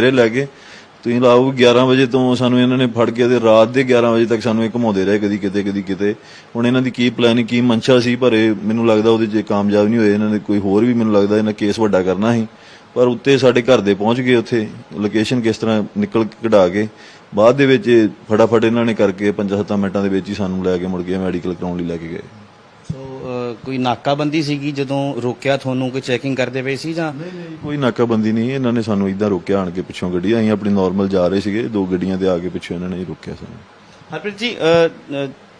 ਮੇਰੇ ਲੈ ਕੇ, ਤੁਸੀਂ ਲਾਓ 11 ਵਜੇ ਤੋਂ ਸਾਨੂੰ ਇਹਨਾਂ ਨੇ ਫੜ ਕੇ ਤੇ ਰਾਤ ਦੇ 11 ਵਜੇ ਤੱਕ ਸਾਨੂੰ ਇਹ ਘੁਮਾਉਂਦੇ ਰਹੇ ਕਦੀ ਕਿਤੇ ਕਦੀ ਕਿਤੇ। ਹੁਣ ਇਹਨਾਂ ਦੀ ਕੀ ਪਲਾਨਿੰਗ ਕੀ ਮਨਸ਼ਾ ਸੀ, ਪਰ ਇਹ ਮੈਨੂੰ ਲੱਗਦਾ ਉਹਦੇ 'ਚ ਕਾਮਯਾਬ ਨਹੀਂ ਹੋਏ। ਇਹਨਾਂ ਨੇ ਕੋਈ ਹੋਰ ਵੀ ਮੈਨੂੰ ਲੱਗਦਾ ਇਹਨਾਂ ਕੇਸ ਵੱਡਾ ਕਰਨਾ ਸੀ। ਪਰ ਉੱਤੇ ਸਾਡੇ ਘਰ ਦੇ ਪਹੁੰਚ ਗਏ ਉੱਥੇ ਲੋਕੇਸ਼ਨ ਕਿਸ ਤਰ੍ਹਾਂ ਨਿਕਲ ਕਢਾ ਕੇ। ਬਾਅਦ ਦੇ ਵਿੱਚ ਫਟਾਫਟ ਇਹਨਾਂ ਨੇ ਕਰਕੇ 5-7 ਮਿੰਟਾਂ ਦੇ ਵਿੱਚ ਹੀ ਸਾਨੂੰ ਲੈ ਕੇ ਮੁੜ ਕੇ ਮੈਡੀਕਲ ਕਰਾਉਣ ਲਈ ਲੈ ਕੇ ਗਏ। ਕੋਈ ਨਾਕਾਬੰਦੀ ਸੀਗੀ ਜਦੋਂ ਰੋਕਿਆ ਤੁਹਾਨੂੰ ਕੋਈ ਚੈਕਿੰਗ ਕਰਦੇ ਪਏ ਸੀ ਜਾਂ? ਨਹੀਂ ਨਹੀਂ ਕੋਈ ਨਾਕਾਬੰਦੀ ਨਹੀਂ। ਇਹਨਾਂ ਨੇ ਸਾਨੂੰ ਇਦਾਂ ਰੋਕਿਆ ਆਣ ਕੇ ਪਿੱਛੋਂ ਗੱਡੀ ਅਸੀਂ ਆਪਣੀ ਨਾਰਮਲ ਜਾ ਰਹੇ ਸੀਗੇ। ਦੋ ਗੱਡੀਆਂ ਤੇ ਆ ਕੇ ਪਿੱਛੋਂ ਇਹਨਾਂ ਨੇ ਰੋਕਿਆ ਸਾਨੂੰ। ਹਰਪ੍ਰੀਤ ਜੀ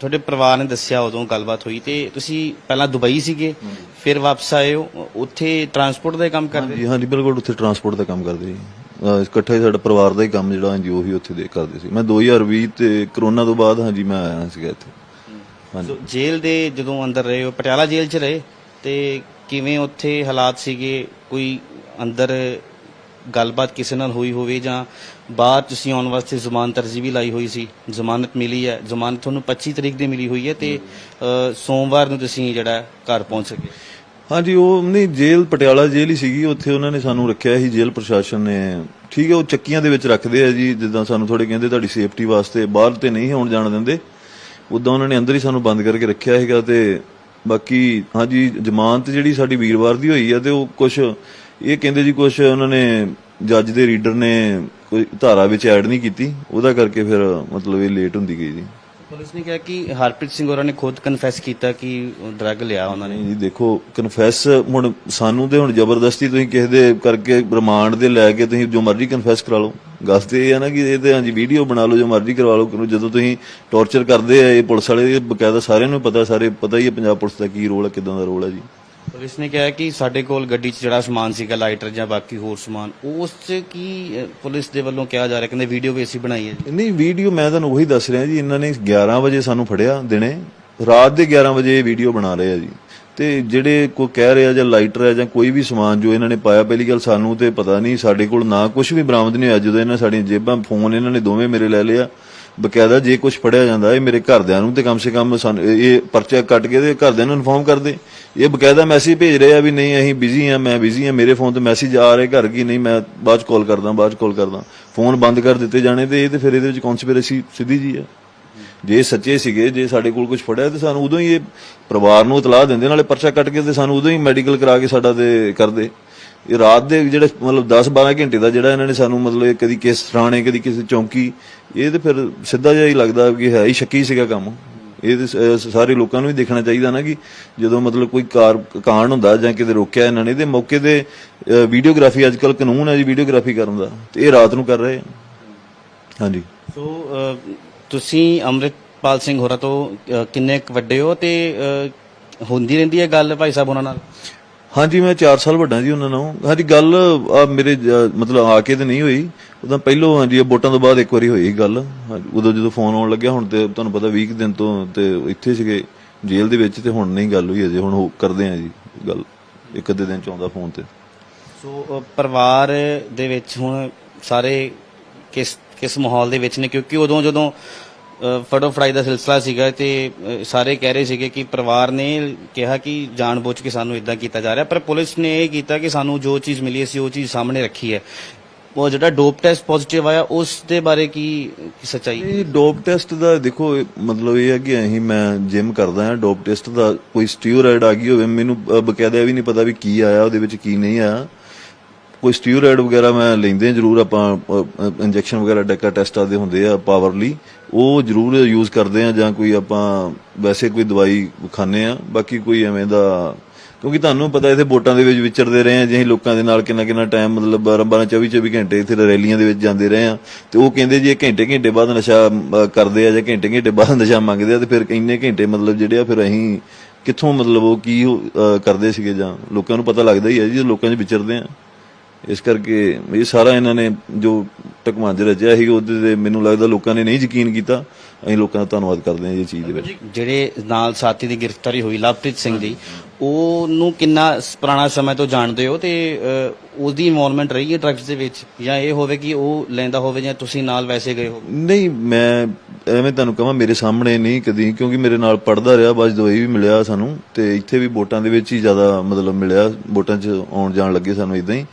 ਤੁਹਾਡੇ ਪਰਿਵਾਰ ਨੇ ਦੱਸਿਆ ਉਦੋਂ ਗੱਲਬਾਤ ਹੋਈ ਤੇ ਤੁਸੀਂ ਪਹਿਲਾਂ ਦੁਬਈ ਸੀਗੇ ਫਿਰ ਵਾਪਸ ਆਏ ਹੋ ਉੱਥੇ ਟਰਾਂਸਪੋਰਟ ਦਾ ਕੰਮ ਕਰਦੇ? ਹਾਂਜੀ ਹਾਂਜੀ ਬਿਲਕੁਲ ਉੱਥੇ ਟਰਾਂਸਪੋਰਟ ਦਾ ਕੰਮ ਕਰਦੇ ਜੀ ਇਕੱਠਾ ਹੀ ਸਾਡਾ ਪਰਿਵਾਰ ਦਾ ਹੀ ਕੰਮ ਜਿਹੜਾ ਹਾਂਜੀ ਉਹੀ ਉੱਥੇ ਦੇ ਕਰਦੇ ਸੀ। ਮੈਂ 2020 ਤੇ ਕਰੋਨਾ ਤੋਂ ਬਾਅਦ ਹਾਂਜੀ ਮੈਂ ਆਇਆ ਸੀਗਾ ਇੱਥੇ। ਸੋ ਜੇਲ੍ਹ ਦੇ ਜਦੋਂ ਅੰਦਰ ਰਹੇ ਹੋ ਪਟਿਆਲਾ ਜੇਲ੍ਹ 'ਚ ਰਹੇ ਤੇ ਕਿਵੇਂ ਉੱਥੇ ਹਾਲਾਤ ਸੀਗੇ? ਕੋਈ ਅੰਦਰ ਗੱਲਬਾਤ ਕਿਸੇ ਨਾਲ ਹੋਈ ਹੋਵੇ ਜਾਂ ਬਾਹਰ ਤੁਸੀਂ ਆਉਣ ਵਾਸਤੇ ਜ਼ਮਾਨਤ ਅਰਜ਼ੀ ਵੀ ਲਾਈ ਹੋਈ ਸੀ? ਜ਼ਮਾਨਤ ਮਿਲੀ ਹੈ। ਜ਼ਮਾਨਤ ਤੁਹਾਨੂੰ 25 ਤਰੀਕ ਦੀ ਮਿਲੀ ਹੋਈ ਹੈ ਤੇ ਸੋਮਵਾਰ ਨੂੰ ਤੁਸੀਂ ਜਿਹੜਾ ਘਰ ਪਹੁੰਚ ਸਕੇ। ਹਾਂਜੀ ਉਹ ਨਹੀਂ ਜੇਲ੍ਹ ਪਟਿਆਲਾ ਜੇਲ੍ਹ ਹੀ ਸੀਗੀ। ਉੱਥੇ ਉਹਨਾਂ ਨੇ ਸਾਨੂੰ ਰੱਖਿਆ ਸੀ ਜੇਲ੍ਹ ਪ੍ਰਸ਼ਾਸਨ ਨੇ। ਠੀਕ ਹੈ ਉਹ ਚੱਕੀਆਂ ਦੇ ਵਿੱਚ ਰੱਖਦੇ ਆ ਜੀ ਜਿੱਦਾਂ ਸਾਨੂੰ ਥੋੜੇ ਕਹਿੰਦੇ ਤੁਹਾਡੀ ਸੇਫਟੀ ਵਾਸਤੇ ਬਾਹਰ ਤੇ ਨਹੀਂ ਆਉਣ ਜਾਣ ਦਿੰਦੇ। ਉਦਾਂ ਉਹਨਾਂ ਨੇ ਅੰਦਰ ਹੀ ਸਾਨੂੰ ਬੰਦ ਕਰਕੇ ਰੱਖਿਆ ਹੈਗਾ ਤੇ ਬਾਕੀ, ਹਾਂਜੀ, ਜ਼ਮਾਨਤ ਜਿਹੜੀ ਸਾਡੀ ਵੀਰਵਾਰ ਦੀ ਹੋਈ ਆ ਤੇ ਉਹ ਕੁਝ ਇਹ ਕਹਿੰਦੇ ਜੀ ਕੁਝ ਉਹਨਾਂ ਨੇ ਜੱਜ ਦੇ ਰੀਡਰ ਨੇ ਕੋਈ ਧਾਰਾ ਵਿੱਚ ਐਡ ਨਹੀਂ ਕੀਤੀ, ਉਹਦਾ ਕਰਕੇ ਫਿਰ ਮਤਲਬ ਇਹ ਲੇਟ ਹੁੰਦੀ ਗਈ ਜੀ। ਪੁਲਿਸ ਨੇ ਕਿਹਾ ਕਿ ਹਰਪ੍ਰੀਤ ਸਿੰਘ ਹੋਰਾਂ ਨੇ ਖੁਦ ਕਨਫੈਸ ਕੀਤਾ ਕਿ ਡਰੱਗ ਲਿਆ ਉਹਨਾਂ ਨੇ। ਜੀ ਦੇਖੋ ਕਨਫੈਸ ਹੁਣ ਸਾਨੂੰ ਤੇ ਹੁਣ ਜ਼ਬਰਦਸਤੀ ਤੁਸੀਂ ਕਿਸੇ ਦੇ ਕਰਕੇ ਰਿਮਾਂਡ ਦੇ ਲੈ ਕੇ ਤੁਸੀਂ ਜੋ ਮਰਜ਼ੀ ਕਨਫੈਸ ਕਰਾ ਲਓ। ਗੱਲ ਤੇ ਇਹ ਹੈ ਨਾ ਕਿ ਇਹ ਤੇ ਹਾਂਜੀ ਵੀਡੀਓ ਬਣਾ ਲਓ, ਜੋ ਮਰਜ਼ੀ ਕਰਵਾ ਲਓ ਕਿਉਂ ਜਦੋਂ ਤੁਸੀਂ ਟੌਰਚਰ ਕਰਦੇ ਆ, ਇਹ ਪੁਲਿਸ ਵਾਲੇ ਬਕਾਇਦਾ ਸਾਰਿਆਂ ਨੂੰ ਪਤਾ, ਸਾਰੇ ਪਤਾ ਹੀ ਹੈ ਪੰਜਾਬ ਪੁਲਿਸ ਦਾ ਕੀ ਰੋਲ ਹੈ ਕਿਦਾਂ ਦਾ ਰੋਲ ਹੈ ਜੀ। ਪੁਲਿਸ ਨੇ ਕਿਹਾ ਕਿ ਸਾਡੇ ਕੋਲ ਗੱਡੀ 'ਚ ਜਿਹੜਾ ਸਮਾਨ ਸੀਗਾ ਲਾਈਟਰ ਜਾਂ ਬਾਕੀ ਹੋਰ ਸਮਾਨ ਉਸ 'ਚ ਕੀ ਅ, ਪੁਲਿਸ ਦੇ ਵੱਲੋਂ ਕਿਹਾ ਜਾ ਰਿਹਾ? ਕਹਿੰਦੇ ਵੀਡੀਓ ਵੀ ਅਸੀਂ ਬਣਾਈ ਹੈ ਜੀ। ਨਹੀਂ ਵੀਡੀਓ ਮੈਂ ਤੁਹਾਨੂੰ ਉਹੀ ਦੱਸ ਰਿਹਾ ਜੀ ਇਹਨਾਂ ਨੇ 11 ਵਜੇ ਸਾਨੂੰ ਫੜਿਆ ਦਿਨੇ। ਰਾਤ ਦੇ 11 ਵਜੇ ਇਹ ਵੀਡੀਓ ਬਣਾ ਰਹੇ ਆ ਜੀ। ਤੇ ਜਿਹੜੇ ਕੋਈ ਕਹਿ ਰਿਹਾ ਜਾਂ ਲਾਈਟਰ ਹੈ ਜਾਂ ਕੋਈ ਵੀ ਸਮਾਨ ਜੋ ਇਹਨਾਂ ਨੇ ਪਾਇਆ ਪਹਿਲੀ ਗੱਲ ਸਾਨੂੰ ਤੇ ਪਤਾ ਨਹੀਂ ਸਾਡੇ ਕੋਲ ਨਾ ਕੁਝ ਵੀ ਬਰਾਮਦ ਨਹੀਂ ਹੋਇਆ। ਜਦੋਂ ਇਹਨਾਂ ਸਾਡੀਆਂ ਜੇਬਾਂ ਫੋਨ ਇਹਨਾਂ ਨੇ ਦੋਵੇਂ ਮੇਰੇ ਲੈ ਲਿਆ। ਬਕਾਇਦਾ ਜੇ ਕੁਝ ਫੜਿਆ ਜਾਂਦਾ ਇਹ ਮੇਰੇ ਘਰਦਿਆਂ ਨੂੰ ਤੇ ਕਮ ਸੇ ਕਮ ਸਾਨੂੰ ਇਹ ਇਹ ਪਰਚਾ ਕੱਟ ਕੇ ਤੇ ਘਰਦਿਆਂ ਨੂੰ ਇਨਫੋਰਮ ਕਰਦੇ ਇਹ ਬਕਾਇਦਾ ਮੈਸੇਜ ਭੇਜ ਰਹੇ ਆ ਵੀ ਨਹੀਂ, ਅਸੀਂ ਬਿਜ਼ੀ ਆ, ਮੈਂ ਬਿਜ਼ੀ ਆ, ਮੇਰੇ ਫੋਨ ਤੇ ਮੈਸੇਜ ਆ ਰਹੇ ਘਰ ਕੀ, ਨਹੀਂ, ਮੈਂ ਬਾਅਦ ਚ ਕਾਲ ਕਰਦਾ, ਬਾਅਦ ਚ ਕਾਲ ਕਰਦਾ। ਫੋਨ ਬੰਦ ਕਰ ਦਿੱਤੇ ਜਾਣੇ ਤੇ ਇਹ ਤੇ ਫਿਰ ਇਹਦੇ ਵਿੱਚ ਕਨਸਪੀਰੇਸੀ ਸਿੱਧੀ ਜੀ ਆ। ਜੇ ਸੱਚੇ ਸੀਗੇ, ਜੇ ਸਾਡੇ ਕੋਲ ਕੁਝ ਫੜਿਆ ਤੇ ਸਾਨੂੰ ਉਦੋਂ ਹੀ ਇਹ ਪਰਿਵਾਰ ਨੂੰ ਇਤਲਾਹ ਦਿੰਦੇ, ਨਾਲੇ ਪਰਚਾ ਕੱਟ ਕੇ ਤੇ ਸਾਨੂੰ ਉਦੋਂ ਹੀ ਮੈਡੀਕਲ ਕਰਾ ਕੇ ਸਾਡਾ ਤੇ ਕਰਦੇ। ਇਹ ਰਾਤ ਦੇ ਜਿਹੜੇ ਮਤਲਬ 10 12 ਘੰਟੇ ਦਾ ਜਿਹੜਾ ਇਹਨਾਂ ਨੇ ਸਾਨੂੰ ਮਤਲਬ ਕਦੀ ਕਿਸ ਥਾਣੇ, ਕਦੀ ਕਿਸੇ ਚੌਂਕੀ, ਇਹ ਤੇ ਫਿਰ ਸਿੱਧਾ ਜਿਹਾ ਹੀ ਲੱਗਦਾ ਕਿ ਹੈ ਹੀ ਸ਼ੱਕੀ ਸੀਗਾ ਕੰਮ। ਇਹ ਸਾਰੇ ਲੋਕਾਂ ਨੂੰ ਵੀ ਦੇਖਣਾ ਚਾਹੀਦਾ ਨਾ ਕਿ ਜਦੋਂ ਮਤਲਬ ਕੋਈ ਕਾਰ, ਕਾਂਡ ਹੁੰਦਾ ਜਾਂ ਕਿਤੇ ਰੋਕਿਆ ਇਹਨਾਂ ਨੇ ਤੇ ਮੌਕੇ ਤੇ ਵੀਡੀਓਗ੍ਰਾਫੀ ਅੱਜ ਕਾਨੂੰਨ ਹੈ ਜੀ ਵੀਡੀਓਗ੍ਰਾਫੀ ਕਰਨ ਦਾ, ਤੇ ਇਹ ਰਾਤ ਨੂੰ ਕਰ ਰਹੇ ਹਾਂਜੀ। ਸੋ ਤੁਸੀਂ ਅੰਮ੍ਰਿਤਪਾਲ ਸਿੰਘ ਹੋਰਾਂ ਤੋਂ ਕਿੰਨੇ ਵੱਡੇ ਹੋ ਤੇ ਹੁੰਦੀ ਰਹਿੰਦੀ ਹੈ ਗੱਲ ਭਾਈ ਸਾਹਿਬ ਉਹਨਾਂ ਨਾਲ? ਹਾਂਜੀ ਮੈਂ 4 ਸਾਲ ਵੱਡਾ ਜੀ ਉਹਨਾਂ ਨਾਲੋਂ। ਹਾਂਜੀ ਗੱਲ ਆ ਮੇਰੇ ਜ- ਮਤਲਬ ਆ ਕੇ ਤੇ ਨਹੀਂ ਹੋਈ। ਉਦੋਂ ਪਹਿਲੋਂ ਹਾਂਜੀ ਇਹ ਵੋਟਾਂ ਤੋਂ ਬਾਅਦ ਇੱਕ ਵਾਰੀ ਹੋਈ ਗੱਲ। ਹਾਂਜੀ, ਉਦੋਂ ਜਦੋਂ ਫੋਨ ਆਉਣ ਲੱਗਿਆ ਹੁਣ ਤੇ ਤੁਹਾਨੂੰ ਪਤਾ 20 ਕੁ ਦਿਨ ਤੋਂ ਤੇ ਇੱਥੇ ਸੀਗੇ ਜੇਲ੍ਹ ਦੇ ਵਿੱਚ ਤੇ ਹੁਣ ਨਹੀਂ ਗੱਲ ਹੋਈ ਅਜੇ। ਹੁਣ ਉਹ ਕਰਦੇ ਆ ਜੀ ਗੱਲ ਇੱਕ ਅੱਧੇ ਦਿਨ ਚ ਆਉਂਦਾ ਫੋਨ ਤੇ। ਸੋ ਅ, ਪਰਿਵਾਰ ਦੇ ਵਿੱਚ ਹੁਣ ਸਾਰੇ ਕਿਸ ਕਿਸ ਮਾਹੌਲ ਦੇ ਵਿੱਚ ਨੇ? ਕਿਉਂਕਿ ਉਦੋਂ ਜਦੋਂ ਫੜੋ ਫੜਾਈ ਦਾ ਸਿਲਸਿਲਾ ਸੀਗਾ ਤੇ ਸਾਰੇ ਕਹਿ ਰਹੇ ਸੀਗੇ ਕਿ ਪਰਿਵਾਰ ਨੇ ਕਿਹਾ ਕਿ ਜਾਣਬੁੱਝ ਕੇ ਸਾਨੂੰ ਇਦਾਂ ਕੀਤਾ ਜਾ ਰਿਹਾ, ਪਰ ਪੁਲਿਸ ਨੇ ਇਹ ਕੀਤਾ ਕਿ ਸਾਨੂੰ ਜੋ ਚੀਜ਼ ਮਿਲੀ ਅਸੀਂ ਉਹ ਚੀਜ਼ ਸਾਹਮਣੇ ਰੱਖੀ ਹੈ। ਉਹ ਜਿਹੜਾ ਡੋਪ ਟੈਸਟ ਪੋਜ਼ਿਟਿਵ ਆਇਆ, ਉਸ ਦੇ ਬਾਰੇ ਕੀ ਕੀ ਇਹ ਡੋਪ ਟੈਸਟ ਦਾ ਦੇਖੋ ਮਤਲਬ ਇਹ ਹੈ ਕਿ ਅਸੀਂ, ਮੈਂ ਜਿਮ ਕਰਦਾ ਹਾਂ, ਡੋਪ ਟੈਸਟ ਦਾ ਕੋਈ ਸਟੀਰੋਇਡ ਆ ਗਈ ਹੋਵੇ, ਮੈਨੂੰ ਬਕਾਇਦਾ ਇਹ ਵੀ ਨਹੀਂ ਪਤਾ ਵੀ ਕੀ ਆਇਆ, ਉਹਦੇ ਵਿੱਚ ਕੀ ਨਹੀਂ ਆਇਆ। ਕੋਈ ਸਟੀਰੋਇਡ ਵਗੈਰਾ ਮੈਂ ਲੈਂਦੇ ਹਾਂ, ਜ਼ਰੂਰ ਆਪਾਂ ਇੰਜੈਕਸ਼ਨ ਵਗੈਰਾ ਡੈਕਾ ਟੈਸਟਾਂ ਦੇ ਹੁੰਦੇ ਆ ਪਾਵਰ ਲਈ, ਉਹ ਜ਼ਰੂਰ ਯੂਜ਼ ਕਰਦੇ ਆ ਜਾਂ ਕੋਈ ਆਪਾਂ ਵੈਸੇ ਕੋਈ ਦਵਾਈ ਖਾਂਦੇ ਆ ਬਾਕੀ ਕੋਈ ਐਵੇਂ ਦਾ, ਕਿਉਂਕਿ ਤੁਹਾਨੂੰ ਪਤਾ ਇੱਥੇ ਵੋਟਾਂ ਦੇ ਵਿੱਚ ਵਿਚਰਦੇ ਰਹੇ ਆ ਜੇ ਅਸੀਂ ਲੋਕਾਂ ਦੇ ਨਾਲ ਕਿੰਨਾ ਕਿੰਨਾ ਟਾਈਮ ਮਤਲਬ 12 12 24 24 ਘੰਟੇ ਇੱਥੇ ਰੈਲੀਆਂ ਦੇ ਵਿੱਚ ਜਾਂਦੇ ਰਹੇ ਆ ਤੇ ਉਹ ਕਹਿੰਦੇ ਜੀ ਇਹ ਘੰਟੇ ਘੰਟੇ ਬਾਅਦ ਨਸ਼ਾ ਕਰਦੇ ਆ ਜਾਂ ਘੰਟੇ ਘੰਟੇ ਬਾਅਦ ਨਸ਼ਾ ਮੰਗਦੇ ਆ, ਤੇ ਫਿਰ ਇੰਨੇ ਘੰਟੇ ਮਤਲਬ ਜਿਹੜੇ ਆ ਫਿਰ ਅਸੀਂ ਕਿੱਥੋਂ ਮਤਲਬ ਉਹ ਕੀ ਕਰਦੇ ਸੀਗੇ ਜਾਂ ਲੋਕਾਂ ਨੂੰ ਪਤਾ ਲੱਗਦਾ ਹੀ ਹੈ ਜੀ, ਲੋਕਾਂ 'ਚ ਵਿਚਰਦੇ ਆ ਇਸ ਕਰਕੇ ਇਹ ਸਾਰਾ ਇਹਨਾਂ ਨੇ ਜੋ ਟਕਮਾਂਜ ਰਚਿਆ ਸੀ ਉਹਦੇ ਤੇ ਮੈਨੂੰ ਲੱਗਦਾ ਲੋਕਾਂ ਨੇ ਨਹੀਂ ਯਕੀਨ ਕੀਤਾ। ਅਸੀਂ ਲੋਕਾਂ ਦਾ ਧੰਨਵਾਦ ਕਰਦੇ ਹਾਂ ਇਹ ਚੀਜ਼ ਦੇ ਵਿੱਚ। ਜਿਹੜੇ ਨਾਲ ਸਾਥੀ ਦੀ ਗ੍ਰਿਫਤਾਰੀ ਹੋਈ ਲਵਪ੍ਰੀਤ ਸਿੰਘ ਦੀ ਉਹਨੂੰ ਕਿੰਨਾ ਪੁਰਾਣਾ ਸਮੇਂ ਤੋਂ ਜਾਣਦੇ ਹੋ ਤੇ ਉਹਦੀ ਇਨਵੋਲਵਮੈਂਟ ਰਹੀ ਹੈ ਡਰੱਗਸ ਦੇ ਵਿੱਚ? ਜਾਂ ਇਹ ਹੋਵੇ ਕਿ ਉਹ ਲੈਂਦਾ ਹੋਵੇ ਜਾਂ ਤੁਸੀਂ ਨਾਲ ਵੈਸੇ ਗਏ ਹੋ ਨਹੀਂ ਮੈਂ ਐਵੇਂ ਤੁਹਾਨੂੰ ਕਹਾਂ ਮੇਰੇ ਸਾਹਮਣੇ ਨਹੀਂ ਕਦੀ ਕਿਉਂਕਿ ਮੇਰੇ ਨਾਲ ਪੜਦਾ ਰਿਹਾ 'ਚ ਦਵਾਈ ਵੀ ਮਿਲਿਆ ਸਾਨੂੰ ਤੇ ਇੱਥੇ ਵੀ ਵੋਟਾਂ ਦੇ ਵਿੱਚ ਹੀ ਜ਼ਿਆਦਾ ਮਤਲਬ ਮਿਲਿਆ ਵੋਟਾਂ 'ਚ ਆਉਣ ਜਾਣ ਲੱਗੇ ਸਾਨੂੰ ਇਦਾਂ ਹੀ।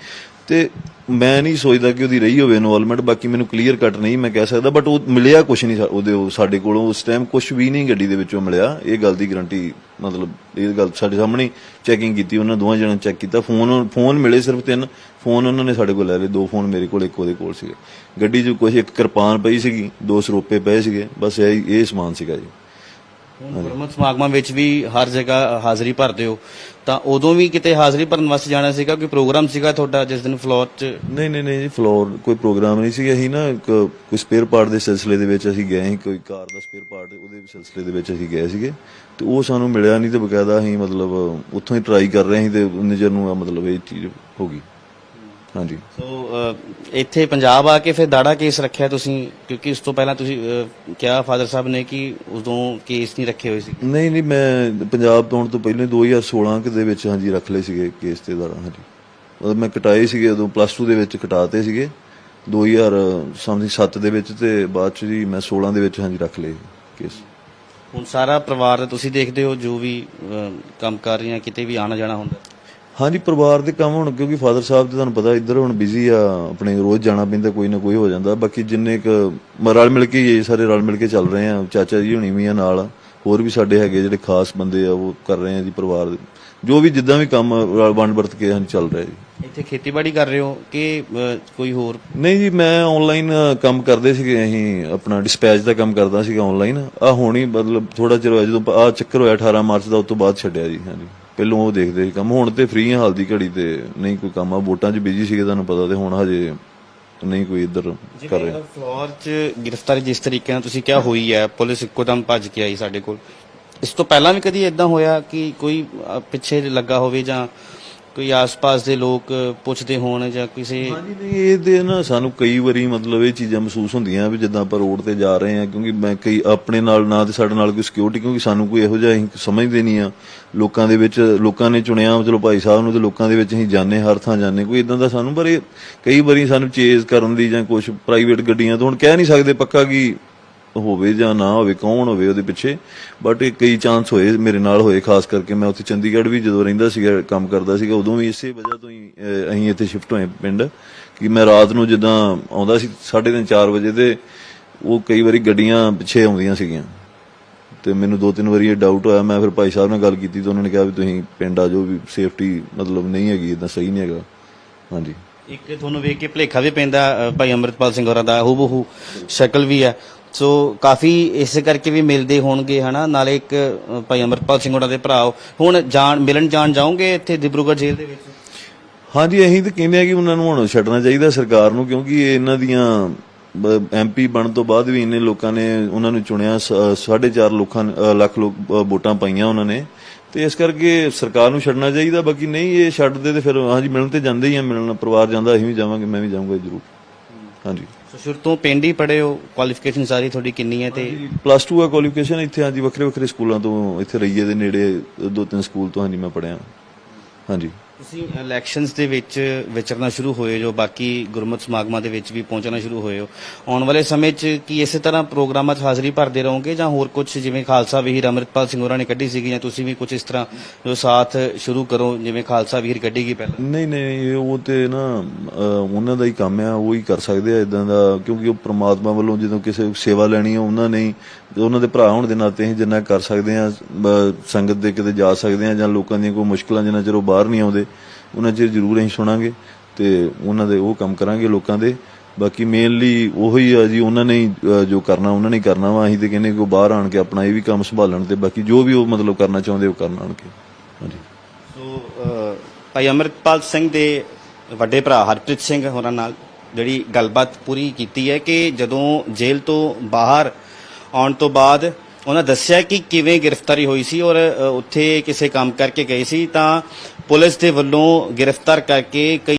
ਤੇ ਮੈਂ ਨਹੀਂ ਸੋਚਦਾ ਕਿ ਉਹਦੀ ਰਹੀ ਹੋਵੇ ਇਨਵੋਲਵਮੈਂਟ ਬਾਕੀ ਮੈਨੂੰ ਕਲੀਅਰ ਕੱਟ ਨਹੀਂ ਮੈਂ ਕਹਿ ਸਕਦਾ ਬਟ ਉਹ ਮਿਲਿਆ ਕੁਝ ਨਹੀਂ ਉਹਦੇ ਉਹ ਸਾਡੇ ਕੋਲੋਂ ਉਸ ਟਾਈਮ ਕੁਝ ਵੀ ਨਹੀਂ ਗੱਡੀ ਦੇ ਵਿੱਚੋਂ ਮਿਲਿਆ। ਇਹ ਗੱਲ ਦੀ ਗਰੰਟੀ ਮਤਲਬ ਇਹ ਗੱਲ ਸਾਡੇ ਸਾਹਮਣੇ ਚੈਕਿੰਗ ਕੀਤੀ, ਉਹਨਾਂ ਦੋਵਾਂ ਜਣਾਂ ਚੈੱਕ ਕੀਤਾ। ਫੋਨ ਫੋਨ ਮਿਲੇ ਸਿਰਫ ਤਿੰਨ। ਫੋਨ ਉਹਨਾਂ ਨੇ ਸਾਡੇ ਕੋਲ ਲੈ ਲਏ। ਦੋ ਫੋਨ ਮੇਰੇ ਕੋਲ, ਇੱਕ ਉਹਦੇ ਕੋਲ ਸੀਗੇ। ਗੱਡੀ 'ਚ ਕੁਝ ਇੱਕ ਕਿਰਪਾਨ ਪਈ ਸੀਗੀ, ਦੋ ਸਰੋਪੇ ਪਏ ਸੀਗੇ। ਬਸ ਇਹ ਇਹ ਸਮਾਨ ਸੀਗਾ ਜੀ। ਹੁਣ ਗੁਰਮਤਿ ਸਮਾਗਮਾਂ ਵਿੱਚ ਵੀ ਹਰ ਜਗ੍ਹਾ ਹਾਜ਼ਰੀ ਭਰਦੇ ਹੋ। ਤਾਂ ਉਦੋਂ ਵੀ ਕਿਤੇ ਹਾਜ਼ਰੀ ਭਰਨ ਵਾਸਤੇ ਜਾਣਾ ਸੀਗਾ? ਕੋਈ ਪ੍ਰੋਗਰਾਮ ਸੀਗਾ ਤੁਹਾਡਾ ਜਿਸ ਦਿਨ ਫਲੋਰ 'ਚ? ਨਹੀਂ ਨਹੀਂ ਨਹੀਂ ਜੀ ਫਲੋਰ ਕੋਈ ਪ੍ਰੋਗਰਾਮ ਨਹੀਂ ਸੀ ਅਸੀਂ ਨਾ ਇੱਕ ਕੋਈ ਸਪੇਅਰ ਪਾਰਟ ਦੇ ਸਿਲਸਿਲੇ ਦੇ ਵਿੱਚ ਅਸੀਂ ਗਏ ਸੀ, ਕੋਈ ਕਾਰ ਦਾ ਸਪੇਅਰ ਪਾਰਟ ਉਹਦੇ ਸਿਲਸਿਲੇ ਦੇ ਵਿੱਚ ਅਸੀਂ ਗਏ ਸੀਗੇ। ਤੇ ਉਹ ਸਾਨੂੰ ਮਿਲਿਆ ਨਹੀਂ ਤੇ ਬਕਾਇਦਾ ਅਸੀਂ ਮਤਲਬ ਉੱਥੋਂ ਹੀ ਟਰਾਈ ਕਰ ਰਹੇ ਸੀ ਤੇ ਨਿਜਰ ਨੂੰ ਆ ਮਤਲਬ ਇਹ ਚੀਜ਼ ਹੋ ਗਈ। ਹਾਂਜੀ। ਸੋ ਇੱਥੇ ਪੰਜਾਬ ਆ ਕੇ ਫਿਰ ਦਾੜਾ ਕੇਸ ਰੱਖਿਆ ਤੁਸੀਂ? ਕਿਉਂਕਿ ਉਸ ਤੋਂ ਪਹਿਲਾਂ ਤੁਸੀਂ ਕਿਹਾ ਫਾਦਰ ਸਾਹਿਬ ਨੇ ਕਿ ਉਦੋਂ ਕੇਸ ਨਹੀਂ ਰੱਖੇ ਹੋਏ ਸੀ। ਨਹੀਂ ਨਹੀਂ ਮੈਂ ਪੰਜਾਬ ਤੋਂ ਆਉਣ ਤੋਂ ਪਹਿਲਾਂ 2016 ਕੁ ਦੇ ਵਿੱਚ ਹਾਂਜੀ ਰੱਖ ਲਏ ਸੀਗੇ ਕੇਸ ਤੇ ਦਾੜਾ ਹਾਂਜੀ। ਉਦੋਂ ਮੈਂ ਕਟਾਏ ਸੀਗੇ ਉਦੋਂ ਪਲੱਸ 2 ਦੇ ਵਿੱਚ ਕਟਾਤੇ ਸੀਗੇ। 2000 ਸਮਥਿੰਗ 7 ਦੇ ਵਿੱਚ ਤੇ ਬਾਅਦ ਚ ਜੀ ਮੈਂ 16 ਦੇ ਵਿੱਚ ਹਾਂਜੀ ਰੱਖ ਲਏ ਕੇਸ। ਹੁਣ ਸਾਰਾ ਪਰਿਵਾਰ ਤੁਸੀਂ ਦੇਖਦੇ ਹੋ ਜੋ ਵੀ ਕੰਮ ਕਰ ਰਹੀਆਂ ਕਿਤੇ ਵੀ ਆਣਾ ਜਾਣਾ ਹੁੰਦਾ। ਹਾਂਜੀ ਪਰਿਵਾਰ ਦੇ ਕੰਮ ਹੁਣ ਕਿਉਂਕਿ ਫਾਦਰ ਸਾਹਿਬ ਤੇ ਤੁਹਾਨੂੰ ਪਤਾ ਇੱਧਰ ਹੁਣ ਬਿਜ਼ੀ ਆ ਆਪਣੇ ਰੋਜ਼ ਜਾਣਾ ਪੈਂਦਾ ਕੋਈ ਨਾ ਕੋਈ ਹੋ ਜਾਂਦਾ। ਬਾਕੀ ਜਿੰਨੇ ਕ ਰਲ ਮਿਲ ਕੇ ਇਹ ਸਾਰੇ ਰਲ ਮਿਲ ਕੇ ਚੱਲ ਰਹੇ ਆ ਚਾਚਾ ਜੀ ਹੁਣੀ ਵੀ ਆ ਨਾਲ। ਹੋਰ ਵੀ ਸਾਡੇ ਹੈਗੇ ਜਿਹੜੇ ਖਾਸ ਬੰਦੇ ਆ ਉਹ ਕਰ ਰਹੇ ਆ ਜੀ ਪਰਿਵਾਰ। ਦੇ ਜੋ ਵੀ ਜਿੱਦਾਂ ਵੀ ਕੰਮ ਰਲ ਵੰਡ ਵਰਤ ਕੇ ਹਨ ਚੱਲ ਰਿਹਾ ਜੀ। ਇੱਥੇ ਖੇਤੀਬਾੜੀ ਕਰ ਰਹੇ ਹੋ ਕਿ ਕੋਈ ਹੋਰ? ਨਹੀਂ ਜੀ ਮੈਂ ਆਨਲਾਈਨ ਕੰਮ ਕਰਦੇ ਸੀਗੇ ਅਸੀਂ ਆਪਣਾ ਡਿਸਪੈਚ ਦਾ ਕੰਮ ਕਰਦਾ ਸੀਗਾ ਆਨਲਾਈਨ ਆ ਹੁਣੀ ਮਤਲਬ ਥੋੜਾ ਚਿਰ ਹੋਇਆ ਜਦੋਂ ਆ ਚੱਕਰ ਹੋਇਆ 18 ਮਾਰਚ ਦਾ ਉਸ ਤੋਂ ਬਾਅਦ ਛੱਡਿਆ ਜੀ ਹਾਂਜੀ। ਪਹਿਲੋਂ ਉਹ ਦੇਖਦੇ ਸੀ ਕੰਮ। ਹੁਣ ਤੇ ਫ੍ਰੀ ਆ ਹਾਲ ਦੀ ਘੜੀ ਤੇ। ਨਹੀਂ ਕੋਈ ਕੰਮ ਆ। ਵੋਟਾਂ 'ਚ ਬਿਜ਼ੀ ਸੀਗੇ ਤੁਹਾਨੂੰ ਪਤਾ ਤੇ ਹੁਣ ਹਜੇ ਨਹੀਂ ਕੋਈ ਇੱਧਰ ਕਰ ਰਿਹਾ। ਫਲੋਰ 'ਚ ਗ੍ਰਿਫਤਾਰੀ ਜਿਸ ਤਰੀਕੇ ਨਾਲ ਤੁਸੀਂ ਕਿਹਾ ਹੋਈ ਹੈ ਪੁਲਿਸ ਇੱਕੋਦਮ ਭੱਜ ਕੇ ਆਈ ਸਾਡੇ ਕੋਲ। ਇਸ ਤੋਂ ਪਹਿਲਾਂ ਵੀ ਕਦੀ ਇਦਾਂ ਹੋਇਆ ਕਿ ਕੋਈ ਪਿੱਛੇ ਲੱਗਾ ਹੋਵੇ ਜਾਂ ਕੋਈ ਆਸ-ਪਾਸ ਦੇ ਲੋਕ ਪੁੱਛਦੇ ਹੋਣ ਜਾਂ ਕਿਸੇ ਹਾਂਜੀ, ਨਹੀਂ, ਇਹ ਨਾ ਸਾਨੂੰ ਕਈ ਵਾਰੀ ਮਤਲਬ ਇਹ ਚੀਜ਼ਾਂ ਮਹਿਸੂਸ ਹੁੰਦੀਆਂ ਵੀ ਜਿੱਦਾਂ ਆਪਾਂ ਰੋਡ ਤੇ ਜਾ ਰਹੇ ਹਾਂ, ਕਿਉਂਕਿ ਮੈਂ ਕਈ ਆਪਣੇ ਨਾਲ ਨਾ ਤੇ ਸਾਡੇ ਨਾਲ ਕੋਈ ਸਿਕਿਉਰਿਟੀ ਕਿਉਂਕਿ ਸਾਨੂੰ ਕੋਈ ਇਹੋ ਜਿਹਾ ਅਸੀਂ ਸਮਝਦੇ ਨਹੀਂ ਆ ਲੋਕਾਂ ਦੇ ਵਿੱਚ, ਲੋਕਾਂ ਨੇ ਚੁਣਿਆ ਚਲੋ ਭਾਈ ਸਾਹਿਬ ਨੂੰ ਤੇ ਲੋਕਾਂ ਦੇ ਵਿੱਚ ਅਸੀਂ ਜਾਣੇ ਹਰ ਥਾਂ ਜਾਣੇ ਕੋਈ ਇਦਾਂ ਦਾ ਸਾਨੂੰ, ਪਰ ਇਹ ਕਈ ਵਾਰੀ ਸਾਨੂੰ ਚੇਜ਼ ਕਰਨ ਦੀ ਜਾਂ ਕੁਝ ਪ੍ਰਾਈਵੇਟ ਗੱਡੀਆਂ ਤੋਂ ਹੁਣ ਕਹਿ ਨਹੀਂ ਸਕਦੇ ਪੱਕਾ ਕਿ ਹੋਵੇ ਜਾਂ ਨਾ ਹੋਵੇ, ਕੌਣ ਹੋਵੇ ਉਹਦੇ ਪਿੱਛੇ? ਬਟ ਇਹ ਕਈ ਚਾਂਸ ਹੋਏ ਮੇਰੇ ਨਾਲ ਹੋਏ, ਖਾਸ ਕਰਕੇ ਮੈਂ ਉੱਥੇ ਚੰਡੀਗੜ੍ਹ ਵੀ ਜਦੋਂ ਰਹਿੰਦਾ ਸੀਗਾ, ਕੰਮ ਕਰਦਾ ਸੀਗਾ, ਉਦੋਂ ਵੀ ਇਸੇ ਵਜ੍ਹਾ ਤੋਂ ਹੀ ਅਸੀਂ ਇੱਥੇ ਸ਼ਿਫਟ ਹੋਏ ਪਿੰਡ। ਕਿ ਮੈਂ ਰਾਤ ਨੂੰ ਜਿੱਦਾਂ ਆਉਂਦਾ ਸੀ 3:30 4 ਵਜੇ ਤੇ ਉਹ ਕਈ ਵਾਰੀ ਗੱਡੀਆਂ ਪਿੱਛੇ ਆਉਂਦੀਆਂ ਸੀਗੀਆਂ। ਤੇ ਮੈਨੂੰ ਦੋ ਤਿੰਨ ਵਾਰੀ ਇਹ ਡਾਊਟ ਹੋਇਆ, ਮੈਂ ਫਿਰ ਭਾਈ ਸਾਹਿਬ ਨਾਲ ਗੱਲ ਕੀਤੀ ਤਾਂ ਉਹਨਾਂ ਨੇ ਕਿਹਾ ਵੀ ਤੁਸੀਂ ਪਿੰਡ ਆ ਜਾਓ ਵੀ ਸੇਫਟੀ ਮਤਲਬ ਨਹੀਂ ਹੈਗੀ ਇਦਾਂ ਸਹੀ ਨਹੀਂ ਹੈਗਾ। ਹਾਂਜੀ। ਇੱਕ ਤੁਹਾਨੂੰ ਵੇਖ ਕੇ ਭਲੇਖਾ ਵੀ ਪੈਂਦਾ ਭਾਈ ਅੰਮ੍ਰਿਤਪਾਲ ਸਿੰਘ ਹੋਰਾਂ ਦਾ, ਹੂਬਹੂ ਸ਼ਕਲ ਵੀ ਹੈ ਸੋ ਕਾਫੀ ਇਸੇ ਕਰਕੇ ਵੀ ਮਿਲਦੇ ਹੋਣਗੇ, ਹਨਾ? ਨਾਲੇ ਇੱਕ ਭਾਈ ਅੰਮ੍ਰਿਤਪਾਲ ਸਿੰਘ ਹੋਰਾਂ ਦੇ ਭਰਾ, ਹੁਣ ਜਾਣ, ਮਿਲਣ ਜਾਣ ਜਾਓਗੇ ਇੱਥੇ ਦਿਬਰੂਗੜ੍ਹ ਜੇਲ੍ਹ ਦੇ ਵਿੱਚ? ਹਾਂਜੀ, ਅਸੀਂ ਤਾਂ ਕਹਿੰਦੇ ਆ ਕਿ ਉਹਨਾਂ ਨੂੰ ਹੁਣ ਛੱਡਣਾ ਚਾਹੀਦਾ ਸਰਕਾਰ ਨੂੰ, ਕਿਉਂਕਿ ਇਹਨਾਂ ਦੀਆਂ ਐਮਪੀ ਬਣਨ ਤੋਂ ਬਾਅਦ ਵੀ ਇਹਨੇ ਲੋਕਾਂ ਨੇ ਉਹਨਾਂ ਨੂੰ ਚੁਣਿਆ 4.5 ਲੋਕਾਂ ਲੱਖ ਲੋਕ ਵੋਟਾਂ ਪਾਈਆਂ ਉਹਨਾਂ ਨੇ। ਤੇ ਇਸ ਕਰਕੇ ਸਰਕਾਰ ਨੂੰ ਛੱਡਣਾ ਚਾਹੀਦਾ, ਬਾਕੀ ਨਹੀਂ, ਇਹ ਛੱਡਦੇ ਤੇ ਫਿਰ, ਹਾਂਜੀ, ਮਿਲਣ ਤੇ ਜਾਂਦੇ ਹੀ ਆ, ਮਿਲਣ, ਪਰਿਵਾਰ ਜਾਂਦਾ, ਅਸੀਂ ਵੀ ਜਾਵਾਂਗੇ, ਮੈਂ ਵੀ ਜਾਊਂਗਾ ਜ਼ਰੂਰ। ਹਾਂਜੀ। ਸੋ ਸ਼ੁਰੂ ਤੋਂ ਪਿੰਡ ਹੀ ਪੜ੍ਹੇ ਹੋ ਕੁਆਲੀਫਿਕੇਸ਼ਨ ਸਾਰੀ ਤੁਹਾਡੀ ਕਿੰਨੀ ਹੈ ਤੇ ਪਲੱਸ 2 ਆ ਕੁਆਲੀਫਿਕੇਸ਼ਨ ਇੱਥੇ ਹਾਂਜੀ, ਵੱਖਰੇ ਵੱਖਰੇ ਸਕੂਲਾਂ ਤੋਂ ਇੱਥੇ ਰਈਏ ਦੇ ਨੇੜੇ, ਦੋ ਤਿੰਨ ਸਕੂਲ ਤੋਂ ਹਾਂਜੀ ਮੈਂ ਪੜਿਆ ਹਾਂਜੀ। ਤੁਸੀਂ ਇਲੈਕਸ਼ਨਸ ਦੇ ਵਿੱਚ ਵਿਚਰਨਾ ਸ਼ੁਰੂ ਹੋਏ ਜੋ ਬਾਕੀ ਗੁਰਮਤਿ ਸਮਾਗਮਾਂ ਦੇ ਵਿੱਚ ਵੀ ਪਹੁੰਚਣਾ ਸ਼ੁਰੂ ਹੋਏ ਹੋ। ਆਉਣ ਵਾਲੇ ਸਮੇਂ 'ਚ ਕੀ ਇਸੇ ਤਰ੍ਹਾਂ ਪ੍ਰੋਗਰਾਮਾਂ 'ਚ ਹਾਜ਼ਰੀ ਭਰਦੇ ਰਹੋਗੇ ਜਾਂ ਹੋਰ ਕੁਝ ਜਿਵੇਂ ਖਾਲਸਾ ਵੀਰ ਅੰਮ੍ਰਿਤਪਾਲ ਸਿੰਘ ਹੋਰਾਂ ਨੇ ਕੱਢੀ ਸੀਗੀ ਜਾਂ ਤੁਸੀਂ ਵੀ ਕੁਝ ਇਸ ਤਰ੍ਹਾਂ ਜੋ ਸਾਥ ਸ਼ੁਰੂ ਕਰੋ ਜਿਵੇਂ ਖਾਲਸਾ ਵੀਰ ਕੱਢੀ ਗਈ ਪਹਿਲਾਂ? ਨਹੀਂ ਨਹੀਂ ਉਹ ਤੇ ਨਾ ਉਹਨਾਂ ਦਾ ਹੀ ਕੰਮ ਆ, ਉਹ ਹੀ ਕਰ ਸਕਦੇ ਆ ਇਦਾਂ ਦਾ, ਕਿਉਂਕਿ ਉਹ ਪ੍ਰਮਾਤਮਾ ਵੱਲੋਂ ਜਦੋਂ ਕਿਸੇ ਸੇਵਾ ਲੈਣੀ ਆ, ਉਹਨਾਂ ਨੇ ਤੇ ਉਹਨਾਂ ਦੇ ਭਰਾ ਹੋਣ ਦੇ ਨਾਤੇ ਅਸੀਂ ਜਿੰਨਾ ਕਰ ਸਕਦੇ ਆ ਸੰਗਤ ਦੇ ਕਿਤੇ ਜਾ ਸਕਦੇ ਆ ਜਾਂ ਲੋਕਾਂ ਦੀਆਂ ਕੋਈ ਮੁਸ਼ਕਲਾਂ ਜਿੰਨਾ ਚਿਰ ਉਹ ਬਾਹਰ ਨਹੀਂ ਆਉਂਦੇ, ਉਹਨਾਂ ਚਿਰ ਜ਼ਰੂਰ ਅਸੀਂ ਸੁਣਾਂਗੇ ਤੇ ਉਹਨਾਂ ਦੇ ਉਹ ਕੰਮ ਕਰਾਂਗੇ ਲੋਕਾਂ ਦੇ। ਬਾਕੀ ਮੇਨਲੀ ਉਹੀ ਆ ਜੀ, ਉਹਨਾਂ ਨੇ ਜੋ ਕਰਨਾ, ਉਹਨਾਂ ਨੇ ਕਰਨਾ ਵਾ। ਅਸੀਂ ਤੇ ਕਹਿੰਦੇ ਕਿ ਉਹ ਬਾਹਰ ਆਣ ਕੇ ਆਪਣਾ ਇਹ ਵੀ ਕੰਮ ਸੰਭਾਲਣ ਤੇ ਬਾਕੀ ਜੋ ਵੀ ਉਹ ਮਤਲਬ ਕਰਨਾ ਚਾਹੁੰਦੇ ਉਹ ਕਰਨ ਆਣ ਕੇ ਹਾਂਜੀ। ਸੋ ਭਾਈ ਅੰਮ੍ਰਿਤਪਾਲ ਸਿੰਘ ਦੇ ਵੱਡੇ ਭਰਾ ਹਰਪ੍ਰੀਤ ਸਿੰਘ ਹੋਰਾਂ ਨਾਲ ਜਿਹੜੀ ਗੱਲਬਾਤ ਪੂਰੀ ਕੀਤੀ ਹੈ ਕਿ ਜਦੋਂ ਜੇਲ੍ਹ ਤੋਂ ਬਾਹਰ ਆਉਣ ਤੋਂ ਬਾਅਦ ਉਹਨਾਂ ਦੱਸਿਆ ਕਿ ਕਿਵੇਂ ਗ੍ਰਿਫਤਾਰੀ ਹੋਈ ਸੀ ਔਰ ਉੱਥੇ ਕਿਸੇ ਕੰਮ ਕਰਕੇ ਗਏ ਸੀ ਤਾਂ ਪੁਲਿਸ ਦੇ ਵੱਲੋਂ ਗ੍ਰਿਫਤਾਰ ਕਰਕੇ ਕਈ